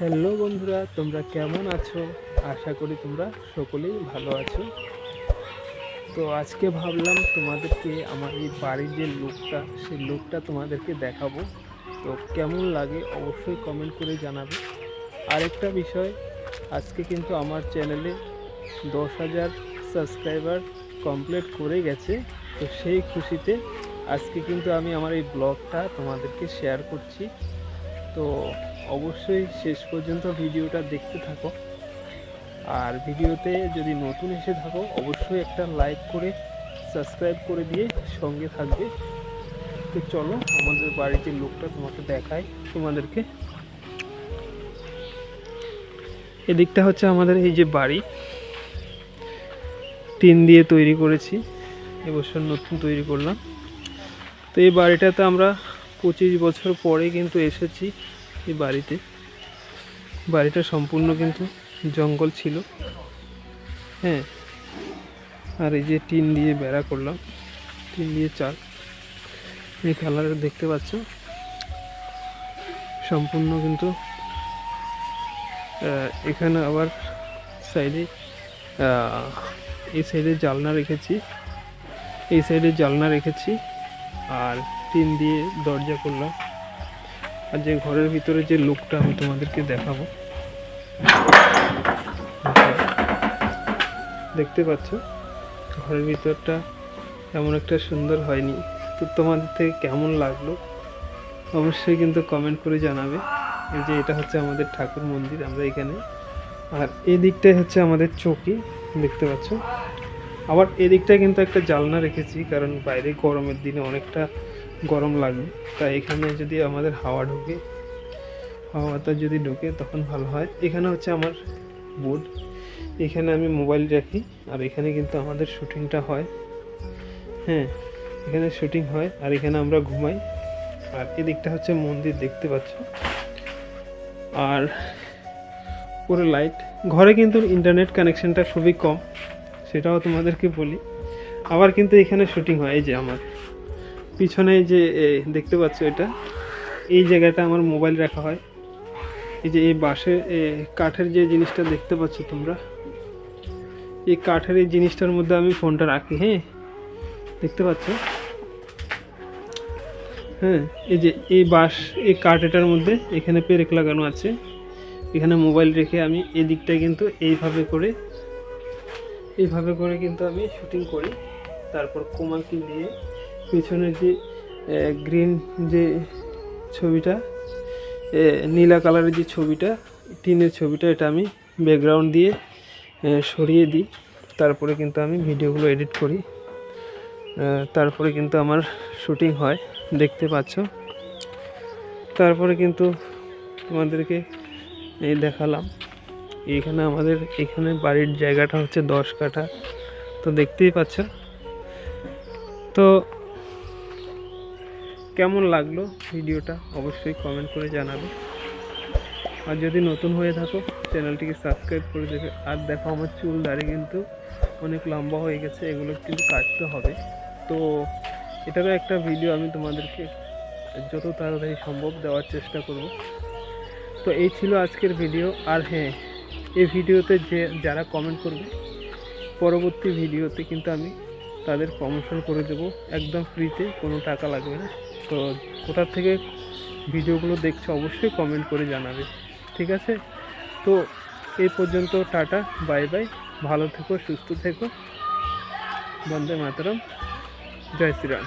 Hello বন্ধুরা, তোমরা কেমন আছো? আশা করি তোমরা সকলেই ভালো আছো। তো আজকে ভাবলাম তোমাদেরকে আমার এই বাড়ির যে লুকটা, সেই লুকটা তোমাদেরকে দেখাবো। তো কেমন লাগে অবশ্যই কমেন্ট করে জানাবে। আরেকটা বিষয়, আজকে কিন্তু আমার চ্যানেলে দশ হাজার সাবস্ক্রাইবার কমপ্লিট করে গেছে। তো সেই খুশিতে আজকে কিন্তু আমি আমার এই ব্লগটা তোমাদেরকে শেয়ার করছি। তো অবশ্যই শেষ পর্যন্ত ভিডিওটা দেখতে থাকো। আর ভিডিওতে যদি নতুন এসে থাকো, অবশ্যই একটা লাইক করে, সাবস্ক্রাইব করে দিয়ে সঙ্গে থাকবে। তো চলো, আমাদের বাড়িতে লোকটা তোমাকে দেখাই তোমাদেরকে। এদিকটা হচ্ছে আমাদের এই যে বাড়ি। টিন দিয়ে তৈরি করেছি, এবছর নতুন তৈরি করলাম। তো এই বাড়িটাতে আমরা পঁচিশ বছর পরে কিন্তু এসেছি। এই বাড়িতে। বাড়িটা সম্পূর্ণ কিন্তু জঙ্গল ছিল। হ্যাঁ। আর এই যে টিন দিয়ে বেড়া করলাম। টিন দিয়ে চাল। এই কালার দেখতে পাচ্ছ? সম্পূর্ণ কিন্তু এখানে আবার সাইডে এই সাইডে জালনা রেখেছি। এই সাইডে জালনা রেখেছি। আর টিন দিয়ে দরজা করলাম। আর যে ঘরের ভিতরে যে লুকটা, আমি তোমাদেরকে দেখাবো। দেখতে পাচ্ছ? ঘরের ভিতরটা এমন একটা সুন্দর হয়নি। তো তোমাদের থেকে কেমন লাগল? অবশ্যই কিন্তু কমেন্ট করে জানাবে। যে এটা হচ্ছে আমাদের ঠাকুর মন্দির আমরা এখানে। আর এই দিকটাই হচ্ছে আমাদের চৌকি, দেখতে পাচ্ছ? আবার এদিকটায় কিন্তু একটা জালনা রেখেছি, কারণ বাইরে গরমের দিনে অনেকটা গরম লাগবে তাই এখানে যদি আমাদের হাওয়া ঢোকে, হাওয়াটা যদি ঢোকে তখন ভালো হয়। এখানে হচ্ছে আমার বোর্ড এখানে আমি মোবাইল রাখি। আর এখানে কিন্তু আমাদের শুটিংটা হয়। হ্যাঁ এখানে শুটিং হয়। আর এখানে আমরা ঘুমাই। আর এদিকটা হচ্ছে মন্দির, দেখতে পাচ্ছ? আর পুরো লাইট ঘরে কিন্তু ইন্টারনেট কানেকশনটা খুবই কম। সেটাও তোমাদেরকে বলি। আবার কিন্তু এখানে শুটিং হয়। এই যে আমার। পিছনে যে দেখতে পাচ্ছ এটা, এই জায়গাটা আমার মোবাইল রাখা হয়। এই যে এই বাঁশের কাঠের যে জিনিসটা দেখতে পাচ্ছ তোমরা, এই কাঠের এই জিনিসটার মধ্যে আমি ফোনটা রাখি হ্যাঁ? দেখতে পাচ্ছ? হ্যাঁ এই যে এই বাঁশ, এই কাঠ এটার মধ্যে এখানে পেরেক লাগানো আছে। এখানে মোবাইল রেখে আমি এই দিকটায় কিন্তু এইভাবে করে এইভাবে করে কিন্তু আমি শুটিং করি। তারপর কোমাকি দিয়ে পিছনের যে গ্রিন যে ছবিটা নীলা কালারের যে ছবিটা, টিনের ছবিটা, এটা আমি ব্যাকগ্রাউন্ড দিয়ে সরিয়ে দিই। তারপরে কিন্তু আমি ভিডিওগুলো এডিট করি। তারপরে কিন্তু আমার শুটিং হয়, দেখতে পাচ্ছ। তারপরে কিন্তু তোমাদেরকে এই দেখালাম। এখানে আমাদের, এখানে বাড়ির জায়গাটা হচ্ছে দশ কাঠা। তো দেখতেই পাচ্ছ। তো কেমন লাগল ভিডিওটা অবশ্যই কমেন্ট করে জানাবে। আর যদি নতুন হয়ে থাকো, চ্যানেলটিকে সাবস্ক্রাইব করে দেবে। আর দেখো, আমার চুল দাড়ি কিন্তু অনেক লম্বা হয়ে গেছে, এগুলো কিন্তু কাটতে হবে। তো এটারও একটা ভিডিও আমি তোমাদেরকে যত তাড়াতাড়ি সম্ভব দেওয়ার চেষ্টা করব। তো এই ছিল আজকের ভিডিও আর হ্যাঁ এই ভিডিওতে যে, যারা কমেন্ট করবে, পরবর্তী ভিডিওতে কিন্তু আমি তাদের প্রমোশন করে দেবো। একদম ফ্রিতে কোনো টাকা লাগবে না। তো কোথার থেকে ভিডিওগুলো দেখছ অবশ্যই কমেন্ট করে জানাবে, ঠিক আছে? তো এই পর্যন্ত টাটা বাই বাই ভালো থেকো, সুস্থ থেকো, বন্দে মাতরম, জয় শ্রীরাম।